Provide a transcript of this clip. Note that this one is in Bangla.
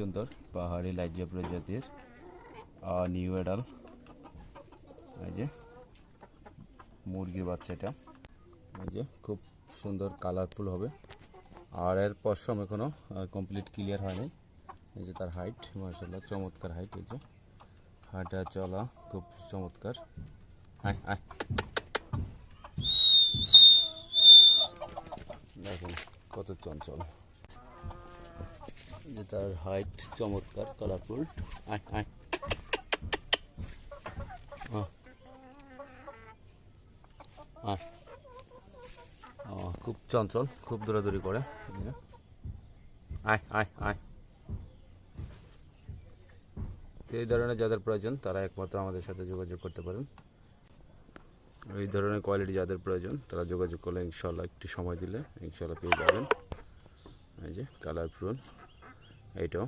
সুন্দর, পাহাড়ি লাইজা প্রজাতির নিউ এডাল এই যে মুরগির বাচ্চাটা এই যে, খুব সুন্দর কালারফুল হবে। আর এর পশম এখনও কমপ্লিট ক্লিয়ার হয়নি। এই যে তার হাইট মার্শাল্লাহ চমৎকার হাইট এই যে। হাঁটা চলা খুব চমৎকার। দেখেন কত চঞ্চল। যে তার হাইট চমৎকার কালারফুল। খুব চঞ্চল, খুব দৌড়াদৌড়ি করে। আয় আয় আয়। তো এই ধরনের যাদের প্রয়োজন, তারা একমাত্র আমাদের সাথে যোগাযোগ করতে পারেন। এই ধরনের কোয়ালিটি যাদের প্রয়োজন, তারা যোগাযোগ করলে ইনশাল্লাহ একটু সময় দিলে ইনশাল্লাহ পেয়ে যাবেন। এই যে কালারফুল এইটো।